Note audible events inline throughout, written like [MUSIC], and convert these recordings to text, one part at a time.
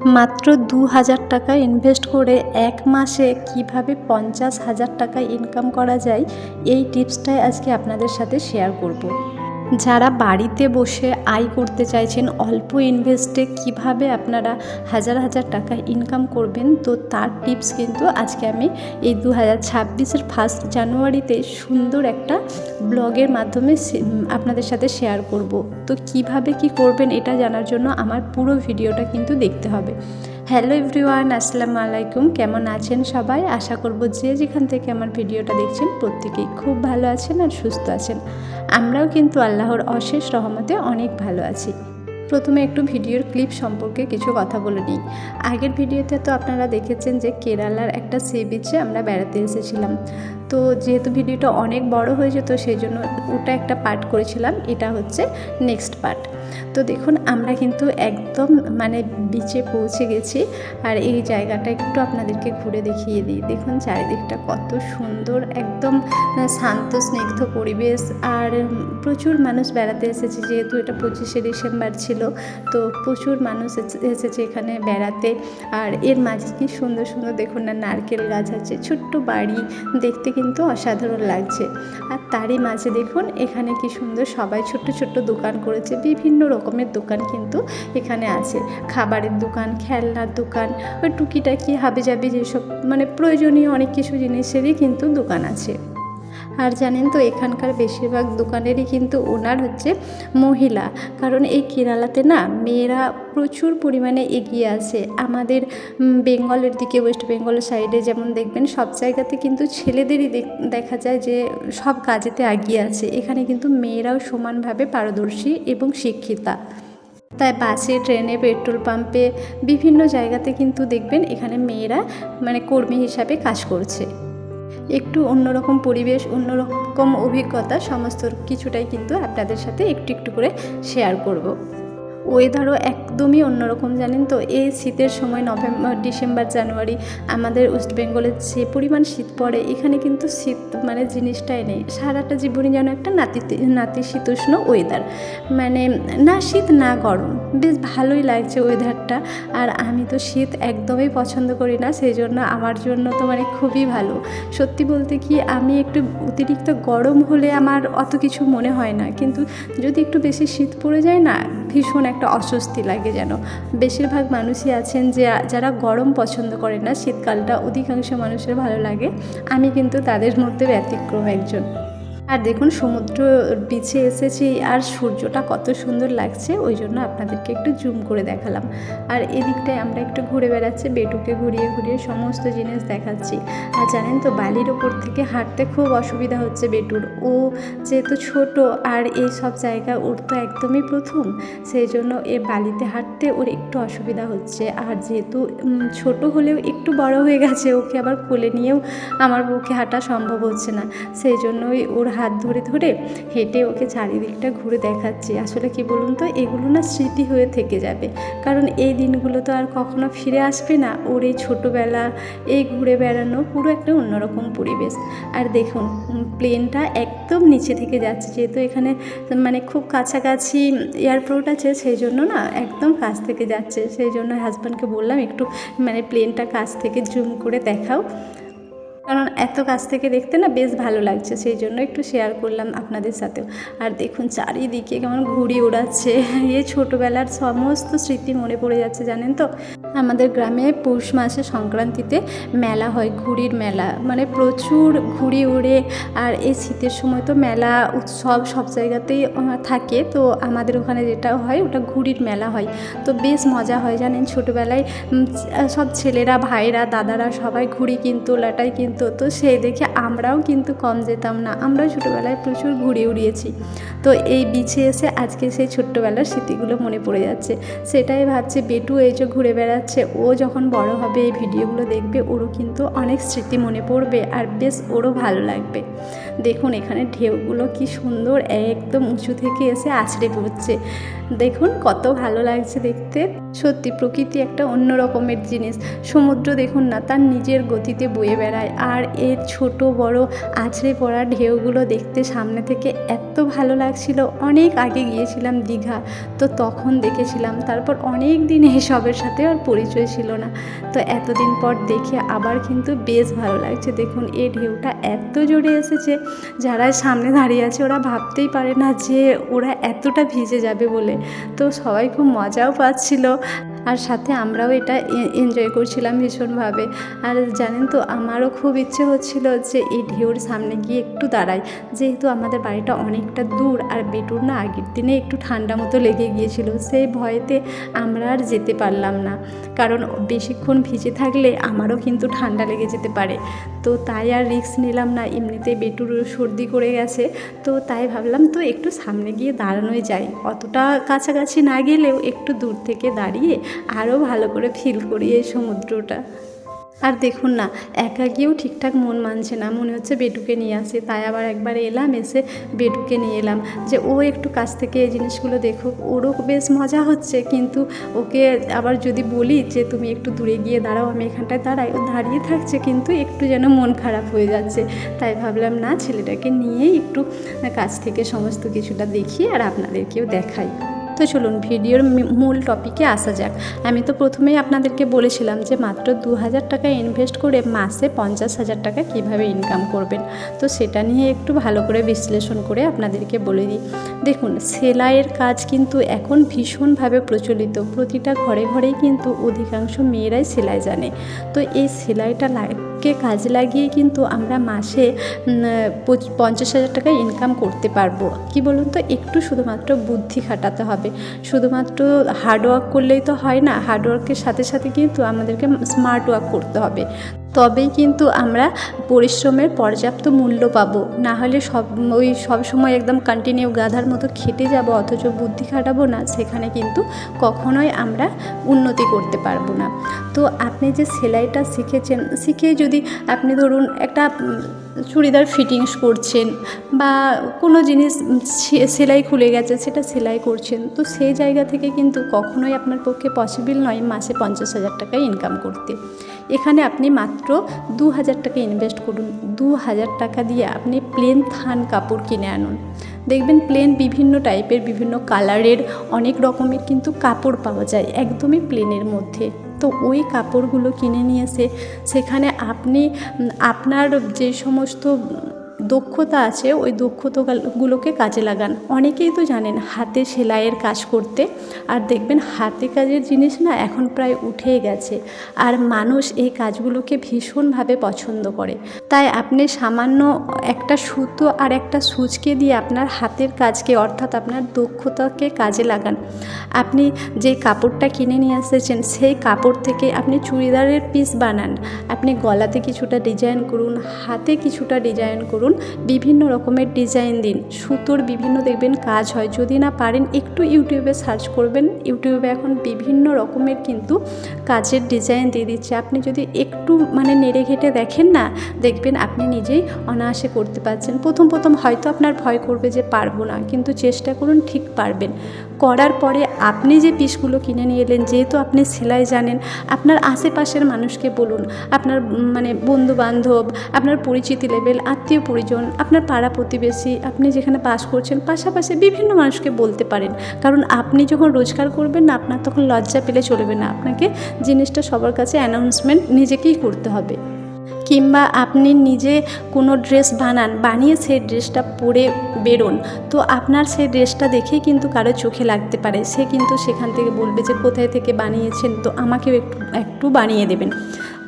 মাত্র দু হাজার টাকা ইনভেস্ট করে এক মাসে কীভাবে পঞ্চাশ হাজার টাকা ইনকাম করা যায়, এই টিপসটাই আজকে আপনাদের সাথে শেয়ার করব। যারা বাড়িতে বসে আয় করতে চাইছেন, অল্প ইনভেস্টে কীভাবে আপনারা হাজার হাজার টাকা ইনকাম করবেন, তো তার টিপস কিন্তু আজকে আমি এই দু হাজার ছাব্বিশের ফার্স্ট জানুয়ারিতে সুন্দর একটা ব্লগের মাধ্যমে আপনাদের সাথে শেয়ার করব। তো কীভাবে কি করবেন এটা জানার জন্য আমার পুরো ভিডিওটা কিন্তু দেখতে হবে। হ্যালো এভরিওয়ান, আসসালামু আলাইকুম। কেমন আছেন সবাই? আশা করব যে যেখান থেকে আমার ভিডিওটা দেখছেন প্রত্যেকেই খুব ভালো আছেন আর সুস্থ আছেন। আমরাও কিন্তু আল্লাহর অশেষ রহমতে অনেক ভালো আছি। প্রথমে একটু ভিডিওর ক্লিপ সম্পর্কে কিছু কথা বলে নিই। আগের ভিডিওতে তো আপনারা দেখেছেন যে কেরালার একটা সি বিচে আমরা বেড়াতে এসেছিলাম। তো যেহেতু ভিডিওটা অনেক বড় হয়ে যেত, সেই জন্য ওটা একটা পার্ট করেছিলাম। এটা হচ্ছে নেক্সট পার্ট তো দেখুন, আমরা কিন্তু একদম মানে বিচে পৌঁছে গেছি। আর এই জায়গাটা একটু আপনাদেরকে ঘুরে দেখিয়ে দিই। দেখুন, চারিদিকটা কত সুন্দর, একদম শান্ত, স্নিগ্ধ পরিবেশ। আর প্রচুর মানুষ বেড়াতে এসেছে, যেহেতু এটা পঁচিশে ডিসেম্বর ছিল, তো প্রচুর মানুষ এসে- এসেছে এখানে বেড়াতে। আর এর মাঝে কি সুন্দর সুন্দর দেখুন না, নারকেল গাছ আছে। ছোট্ট বাড়ি, দেখতে কিন্তু অসাধারণ লাগছে। আর তারই মাঝে দেখুন, এখানে কি সুন্দর সবাই ছোট্ট ছোট্ট দোকান করেছে। বিভিন্ন রকমের দোকান কিন্তু এখানে আছে। খাবারের দোকান, খেলনার দোকান, ওই টুকিটাকি হাবিজাবি যেসব মানে প্রয়োজনীয় অনেক কিছু জিনিসেরই কিন্তু দোকান আছে। আর জানেন তো, এখানকার বেশিরভাগ দোকানেরই কিন্তু ওনার হচ্ছে মহিলা। কারণ এই কেরালাতে না মেয়েরা প্রচুর পরিমাণে এগিয়ে আছে। আমাদের বেঙ্গলের দিকে, ওয়েস্ট বেঙ্গলের সাইডে যেমন দেখবেন, সব জায়গাতে কিন্তু ছেলেদেরই দেখ- যায় যে সব কাজেতে এগিয়ে আছে। এখানে কিন্তু মেয়েরাও সমানভাবে পারদর্শী এবং শিক্ষিতা। তাই বাসে, ট্রেনে, পেট্রোল পাম্পে, বিভিন্ন জায়গাতে কিন্তু দেখবেন এখানে মেয়েরা মানে কর্মী হিসাবে কাজ করছে। একটু অন্যরকম পরিবেশ, অন্যরকম অভিজ্ঞতা সমস্ত কিছুটাই কিন্তু আপনাদের সাথে একটু একটু করে শেয়ার করব। ওয়েদারও একদমই অন্যরকম, জানেন তো? এই শীতের সময় নভেম্বর, ডিসেম্বর, জানুয়ারি আমাদের ওয়েস্ট বেঙ্গলে যে পরিমাণ শীত পড়ে, এখানে কিন্তু শীত মানে জিনিসটাই নেই। সারাটা জীবনই যেন একটা নাতি নাতিশীতোষ্ণ ওয়েদার মানে না শীত, না গরম। বেশ ভালোই লাগছে ওয়েদারটা আর আমি তো শীত একদমই পছন্দ করি না সেই জন্য আমার জন্য তো মানে খুবই ভালো। সত্যি বলতে কি, আমি একটু অতিরিক্ত গরম হলে আমার অত কিছু মনে হয় না। কিন্তু যদি একটু বেশি শীত পড়ে যায় না, ভীষণ একটা অস্বস্তি লাগে। যেন। বেশিরভাগ মানুষই আছেন যে, যারা গরম পছন্দ করে না, শীতকালটা অধিকাংশ মানুষের ভালো লাগে। আমি কিন্তু তাদের মধ্যে ব্যতিক্রম একজন। আর দেখুন, সমুদ্র বিচে এসেছি আর সূর্যটা কত সুন্দর লাগছে, ওই জন্য আপনাদেরকে একটু জুম করে দেখালাম। আর এদিকটায় আমরা একটু ঘুরে বেড়াচ্ছি, বেটুকে ঘুরিয়ে ঘুরিয়ে সমস্ত জিনিস দেখাচ্ছি। আর জানেন তো, বালির ওপর থেকে হাঁটতে খুব অসুবিধা হচ্ছে বেটুর। ও যেহেতু ছোট, আর এই সব জায়গা ওর তো একদমই প্রথম, সেই জন্য এ বালিতে হাঁটতে ওর একটু অসুবিধা হচ্ছে। আর যেহেতু ছোট হলেও একটু বড় হয়ে গেছে, ওকে আবার কোলে নিয়েও আমার বুকে হাঁটা সম্ভব হচ্ছে না। সেই জন্যই ওর হাত ধরে ধরে হেঁটে ওকে চারিদিকটা ঘুরে দেখাচ্ছি। আসলে কি বলুন তো, এগুলো না স্মৃতি হয়ে থেকে যাবে। কারণ এই দিনগুলো তো আর কখনো ফিরে আসবে না। ওর এই ছোটোবেলা, এই ঘুরে বেড়ানো পুরো একটা অন্যরকম পরিবেশ। আর দেখুন প্লেনটা একদম নিচে থেকে যাচ্ছে। যেহেতু এখানে মানে খুব কাছাকাছি এয়ারপোর্ট আছে, সেই জন্য না একদম কাছ থেকে যাচ্ছে। সেই জন্য হাজব্যান্ডকে বললাম, একটু মানে প্লেনটা কাছ থেকে জুম করে দেখাও। কারণ এত কাছ থেকে দেখতে না বেশ ভালো লাগছে, সেই জন্য একটু শেয়ার করলাম আপনাদের সাথেও। আর দেখুন, চারিদিকে কেমন ঘুড়ি ওড়াচ্ছে। [LAUGHS] এই ছোটোবেলার সমস্ত স্মৃতি মনে পড়ে যাচ্ছে, জানেন তো? আমাদের গ্রামে পৌষ মাসে সংক্রান্তিতে মেলা হয়, ঘুড়ির মেলা। মানে প্রচুর ঘুড়ি ওড়ে, আর এই শীতের সময় তো মেলা, উৎসব সব জায়গাতেই থাকে। তো আমাদের ওখানে যেটা হয়, ওটা ঘুড়ির মেলা হয়। তো বেশ মজা হয়, জানেন, ছোটোবেলায় সব ছেলেরা ভাইরা দাদারা সবাই ঘুড়ি কিনতো লাটাই কিনতো। তো সেই দেখে আমরাও কিন্তু কম যেতাম না। আমরাও ছোটোবেলায় প্রচুর ঘুরে উড়িয়েছি। তো এই বিছে এসে আজকে সেই ছোট্টবেলার স্মৃতিগুলো মনে পড়ে যাচ্ছে। সেটাই ভাবছে বেটু এই যে ঘুরে বেড়াচ্ছে, ও যখন বড় হবে এই ভিডিওগুলো দেখবে, ওরও কিন্তু অনেক স্মৃতি মনে পড়বে আর বেশ ওরও ভালো লাগবে। দেখুন এখানে ঢেউগুলো কি সুন্দর, একদম উঁচু থেকে এসে আছড়ে পড়ছে। দেখুন কত ভালো লাগছে দেখতে। সত্যি প্রকৃতি একটা অন্য রকমের জিনিস। সমুদ্র দেখুন না, তার নিজের গতিতে বয়ে বেড়ায়। আর এর ছোট বড় আছড়ে পড়া ঢেউগুলো দেখতে সামনে থেকে এত ভালো লাগে লাগছিল। অনেক আগে গিয়েছিলাম দীঘা, তো তখন দেখেছিলাম। তারপর অনেক দিন এসবের সাথে আর পরিচয় ছিল না। তো এতদিন পর দেখে আবার কিন্তু বেশ ভালো লাগছে। দেখুন এই ঢেউটা এত জোরে এসেছে, যারা সামনে দাঁড়িয়ে আছে ওরা ভাবতেই পারে না যে ওরা এতটা ভিজে যাবে বলে। তো সবাই খুব মজাও পাচ্ছিল। আর সাথে আমরাও এটা এনজয় করছিলাম ভীষণভাবে। আর জানেন তো, আমারও খুব ইচ্ছে হচ্ছিল যে এই ঢেউর সামনে গিয়ে একটু দাঁড়াই। যেহেতু আমাদের বাড়িটা অনেকটা দূর, আর বেটুর না আগের দিনে একটু ঠান্ডা মতো লেগে গিয়েছিল, সেই ভয়েতে আমরা আর যেতে পারলাম না। কারণ বেশিক্ষণ ভিজে থাকলে আমারও কিন্তু ঠান্ডা লেগে যেতে পারে। তো তাই আর রিস্ক নিলাম না এমনিতে বেটুর সর্দি করে গেছে। তো তাই ভাবলাম, তো একটু সামনে গিয়ে দাঁড়ানোই যায়। অতটা কাছাকাছি না গেলেও একটু দূর থেকে দাঁড়িয়ে আরও ভালো করে ফিল করি এই সমুদ্রটা। আর দেখুন না, একা গিয়েও ঠিকঠাক মন মানছে না, মনে হচ্ছে বেটুকে নিয়ে আসি। তাই আবার একবার এলাম, এসে বেটুকে নিয়ে এলাম যে ও একটু কাছ থেকে এই জিনিসগুলো দেখুক। ওরও বেশ মজা হচ্ছে, কিন্তু ওকে আবার যদি বলি যে তুমি একটু দূরে গিয়ে দাঁড়াও, আমি এখানটায় দাঁড়াই, ও দাঁড়িয়ে থাকছে, কিন্তু একটু যেন মন খারাপ হয়ে যাচ্ছে। তাই ভাবলাম, না, ছেলেটাকে নিয়েই একটু কাছ থেকে সমস্ত কিছুটা দেখি আর আপনাদেরকেও দেখাই। তো চলুন ভিডিওর মূল টপিকে আসা যাক। আমি তো প্রথমেই আপনাদেরকে বলেছিলাম যে মাত্র দু হাজার টাকা ইনভেস্ট করে মাসে পঞ্চাশ হাজার টাকা কীভাবে ইনকাম করবেন। তো সেটা নিয়ে একটু ভালো করে বিশ্লেষণ করে আপনাদেরকে বলে দিই। দেখুন, সেলাইয়ের কাজ কিন্তু এখন ভীষণভাবে প্রচলিত। প্রতিটা ঘরে ঘরেই কিন্তু অধিকাংশ মেয়েরাই সেলাই জানে। তো এই সেলাইটা কে কাজে লাগিয়ে কিন্তু আমরা মাসে পঞ্চাশ হাজার টাকা ইনকাম করতে পারব। কি বলুন তো? একটু শুধুমাত্র বুদ্ধি খাটাতে হবে। শুধুমাত্র হার্ডওয়ার্ক করলেই তো হয় না হার্ডওয়ার্কের সাথে সাথে কিন্তু আমাদেরকে স্মার্ট ওয়ার্ক করতে হবে। তবেই কিন্তু আমরা পরিশ্রমের পর্যাপ্ত মূল্য পাবো। না হলে সব, ওই সবসময় একদম কন্টিনিউ গাধার মতো খেটে যাব, অথচ বুদ্ধি খাটাবো না, সেখানে কিন্তু কখনোই আমরা উন্নতি করতে পারব না। তো আপনি যে সেলাইটা শিখেছেন, শিখে যদি আপনি ধরুন একটা চুড়িদার ফিটিংস করছেন বা কোনো জিনিস সেলাই খুলে গেছে, সেটা সেলাই করছেন, তো সেই জায়গা থেকে কিন্তু কখনোই আপনার পক্ষে পসিবল নয় মাসে পঞ্চাশ হাজার টাকা ইনকাম করতে। এখানে আপনি মাত্র দু হাজার টাকা ইনভেস্ট করুন। দু হাজার টাকা দিয়ে আপনি প্লেন থান কাপড় কিনে আনুন। দেখবেন প্লেন বিভিন্ন টাইপের বিভিন্ন কালারের অনেক রকমের কিন্তু কাপড় পাওয়া যায় একদমই প্লেনের মধ্যে। তো ওই কাপড়গুলো কিনে নিয়ে এসে সেখানে আপনি আপনার যে সমস্ত দক্ষতা আছে, ওই দক্ষতাগুলোকে কাজে লাগান। অনেকেই তো জানেন হাতে সেলাইয়ের কাজ করতে, আর দেখবেন হাতে কাজের জিনিস না এখন প্রায় উঠেই গেছে, আর মানুষ এই কাজগুলোকে ভীষণভাবে পছন্দ করে। তাই আপনি সামান্য একটা সুতো আর একটা সুচকে দিয়ে আপনার হাতের কাজকে, অর্থাৎ আপনার দক্ষতাকে কাজে লাগান। আপনি যে কাপড়টা কিনে নিয়ে এসেছেন, সেই কাপড় থেকে আপনি চুড়িদারের পিস বানান। আপনি গলাতে কিছুটা ডিজাইন করুন, হাতে কিছুটা ডিজাইন করুন বিভিন্ন রকমের ডিজাইন দিন, সুতোর বিভিন্ন দেখবেন কাজ হয়। যদি না পারেন, একটু ইউটিউবে সার্চ করবেন। ইউটিউবে এখন বিভিন্ন রকমের কিন্তু কাজের ডিজাইন দিয়ে দিচ্ছে। আপনি যদি একটু মানে নেড়ে ঘেটে দেখেন না, দেখবেন আপনি নিজেই অনায়াসে করতে পারছেন। প্রথম প্রথম হয়তো আপনার ভয় করবে যে পারব না, কিন্তু চেষ্টা করুন ঠিক পারবেন। করার পরে আপনি যে পিসগুলো কিনে নিয়ে এলেন, যেহেতু আপনি সেলাই জানেন, আপনার আশেপাশের মানুষকে বলুন, আপনার মানে বন্ধু বান্ধব আপনার পরিচিতি লেভেল, আত্মীয় পরিজন, আপনার পাড়া প্রতিবেশী, আপনি যেখানে বাস করছেন, পাশাপাশি বিভিন্ন মানুষকে বলতে পারেন। কারণ আপনি যখন রোজগার করবেন না, আপনার তখন লজ্জা পেলে চলবে না। আপনাকে জিনিসটা সবার কাছে অ্যানাউন্সমেন্ট নিজেকেই করতে হবে। কিংবা আপনি নিজে কোনো ড্রেস বানান, বানিয়ে সেই ড্রেসটা পরে বেরোন। তো আপনার সেই ড্রেসটা দেখেই কিন্তু কারও চোখে লাগতে পারে। সে কিন্তু সেখান থেকে বলবে যে, কোথায় থেকে বানিয়েছেন? তো আমাকেও একটু একটু বানিয়ে দেবেন।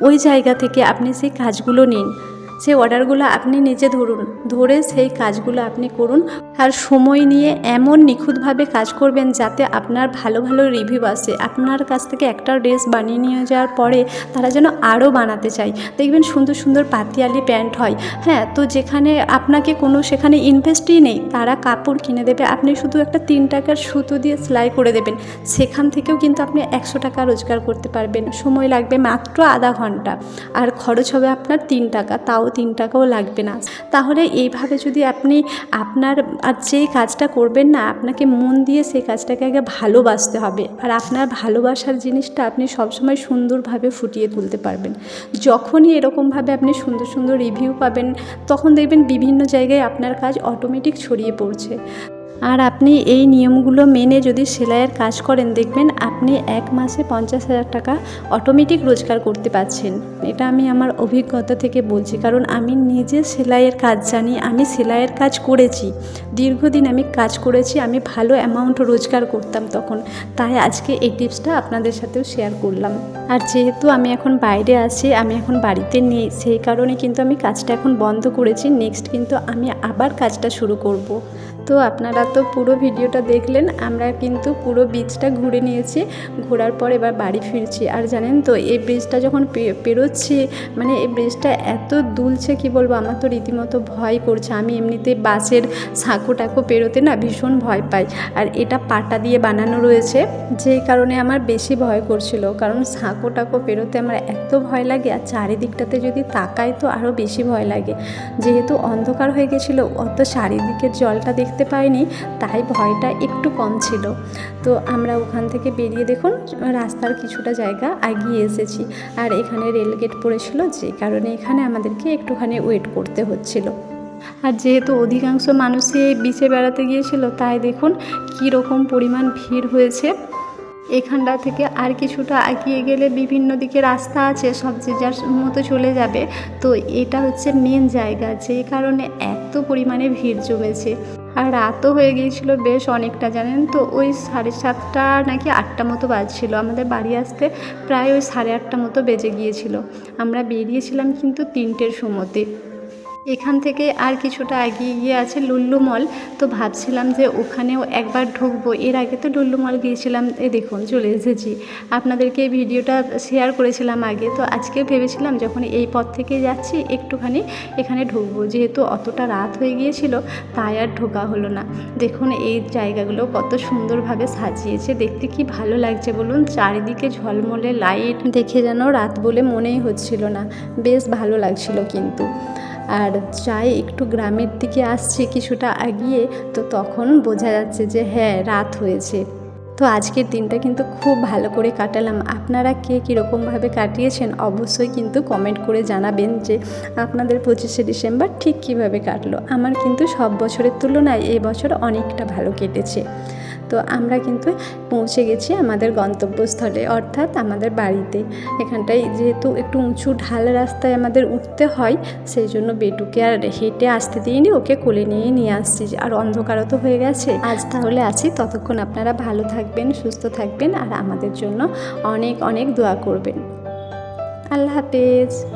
ওই জায়গা থেকে আপনি সেই কাজগুলো নিন। সেই অর্ডারগুলো আপনি নিজে ধরুন, ধরে সেই কাজগুলো আপনি করুন আর সময় নিয়ে এমন নিখুঁতভাবে কাজ করবেন যাতে আপনার ভালো ভালো রিভিউ আসে। আপনার কাছ থেকে একটা ড্রেস বানিয়ে নিয়ে যাওয়ার পরে তারা যেন আরও বানাতে চায়। দেখবেন সুন্দর সুন্দর পাতিয়ালি প্যান্ট হয়। হ্যাঁ তো যেখানে আপনাকে কোনো সেখানে ইনভেস্টই নেই, তারা কাপড় কিনে দেবে। আপনি শুধু একটা তিন টাকার সুতো দিয়ে সেলাই করে দেবেন। সেখান থেকেও কিন্তু আপনি একশো টাকা রোজগার করতে পারবেন। সময় লাগবে মাত্র আধা ঘণ্টা। আর খরচ হবে আপনার তিন টাকা। তাও তিন টাকাও লাগবে না। তাহলে এইভাবে যদি আপনি আপনার, আর যেই কাজটা করবেন না, আপনাকে মন দিয়ে সেই কাজটাকে আগে ভালোবাসতে হবে। আর আপনার ভালোবাসার জিনিসটা আপনি সবসময় সুন্দরভাবে ফুটিয়ে তুলতে পারবেন। যখনই এরকমভাবে আপনি সুন্দর সুন্দর রিভিউ পাবেন, তখন দেখবেন বিভিন্ন জায়গায় আপনার কাজ অটোমেটিক ছড়িয়ে পড়ছে। আর আপনি এই নিয়মগুলো মেনে যদি সেলাইয়ের কাজ করেন, দেখবেন আপনি এক মাসে পঞ্চাশ হাজার টাকা অটোমেটিক রোজগার করতে পারছেন। এটা আমি আমার অভিজ্ঞতা থেকে বলছি, কারণ আমি নিজে সেলাইয়ের কাজ জানি, আমি সেলাইয়ের কাজ করেছি। দীর্ঘদিন আমি কাজ করেছি, আমি ভালো অ্যামাউন্ট রোজগার করতাম তখন। তাই আজকে এই টিপসটা আপনাদের সাথেও শেয়ার করলাম। আর যেহেতু আমি এখন বাইরে আছি, আমি এখন বাড়িতে নেই, সেই কারণে কিন্তু আমি কাজটা এখন বন্ধ করেছি নেক্সট কিন্তু আমি আবার কাজটা শুরু করব। তো আপনারা তো পুরো ভিডিওটা দেখলেন, আমরা কিন্তু পুরো ব্রিজটা ঘুরে নিয়েছি। ঘোরার পর এবার বাড়ি ফিরছি। আর জানেন তো, এই ব্রিজটা যখন পেরোচ্ছি মানে এই ব্রিজটা এত দুলছে, কি বলব? আমার তো রীতিমতো ভয় করছে। আমি এমনিতে বাসের সাঁকো টাকো পেরোতে না ভীষণ ভয় পাই। আর এটা পাটা দিয়ে বানানো রয়েছে, যেই কারণে আমার বেশি ভয় করছিল। কারণ সাঁকো টাকো পেরোতে আমার এত ভয় লাগে, আর চারিদিকটাতে যদি তাকাই তো আরও বেশি ভয় লাগে। যেহেতু অন্ধকার হয়ে গেছিল, অত চারিদিকের জলটা দেখতে পাইনি, তাই ভয়টা একটু কম ছিল। তো আমরা ওখান থেকে বেরিয়ে দেখুন, রাস্তার কিছুটা জায়গা এগিয়ে এসেছি। আর এখানে রেলগেট পড়েছিল, যে কারণে এখানে আমাদেরকে একটুখানি ওয়েট করতে হচ্ছিল। আর যেহেতু অধিকাংশ মানুষই বিচে বেড়াতে গিয়েছিল, তাই দেখুন কী রকম পরিমাণ ভিড় হয়েছে। এখানটা থেকে আর কিছুটা এগিয়ে গেলে বিভিন্ন দিকে রাস্তা আছে, সব যে যার মতো চলে যাবে। তো এটা হচ্ছে মেন জায়গা যেই কারণে এত পরিমাণে ভিড় জমেছে। আর রাতও হয়ে গিয়েছিল বেশ অনেকটা, জানেন তো? ওই সাড়ে সাতটা নাকি আটটা মতো বাজছিল। আমাদের বাড়ি আসতে প্রায় ওই সাড়ে আটটা মতো বেজে গিয়েছিল। আমরা বেরিয়েছিলাম কিন্তু তিনটের সময়তে। এখান থেকে আর কিছুটা এগিয়ে গিয়ে আছে লুল্লু মল। তো ভাবছিলাম যে ওখানেও একবার ঢুকবো। এর আগে তো লুল্লু মল গিয়েছিলাম, এ দেখুন চলে এসেছি। আপনাদেরকে এই ভিডিওটা শেয়ার করেছিলাম আগে। তো আজকে ভেবেছিলাম যখন এই পথ থেকে যাচ্ছি একটুখানি এখানে ঢুকবো। যেহেতু অতটা রাত হয়ে গিয়েছিল, তাই আর ঢোকা হলো না। দেখুন এই জায়গাগুলো কত সুন্দরভাবে সাজিয়েছে। দেখতে কি ভালো লাগছে বলুন? চারিদিকে ঝলমলে লাইট দেখে যেন রাত বলে মনেই হচ্ছিল না। বেশ ভালো লাগছিল কিন্তু। আর যাই একটু গ্রামের দিকে আসছি কিছুটা এগিয়ে তো তখন বোঝা যাচ্ছে যে হ্যাঁ রাত হয়েছে। তো আজকের দিনটা কিন্তু খুব ভালো করে কাটালাম। আপনারা কে কীরকমভাবে কাটিয়েছেন অবশ্যই কিন্তু কমেন্ট করে জানাবেন যে আপনাদের পঁচিশে ডিসেম্বর ঠিক কীভাবে কাটলো। আমার কিন্তু সব বছরের তুলনায় এই বছর অনেকটা ভালো কেটেছে। তো আমরা কিন্তু পৌঁছে গেছি আমাদের গন্তব্যস্থলে, অর্থাৎ আমাদের বাড়িতে। এখানটায় যেহেতু একটু উঁচু ঢাল রাস্তায় আমাদের উঠতে হয়, সেই জন্য বেটুকে আর হেঁটে আসতে দিইনি, ওকে কোলে নিয়ে নিয়ে আসছি। আর অন্ধকারও তো হয়ে গেছে। আজ তাহলে আছি, ততক্ষণ আপনারা ভালো থাকবেন, সুস্থ থাকবেন, আর আমাদের জন্য অনেক অনেক দোয়া করবেন। আল্লাহ হাফেজ।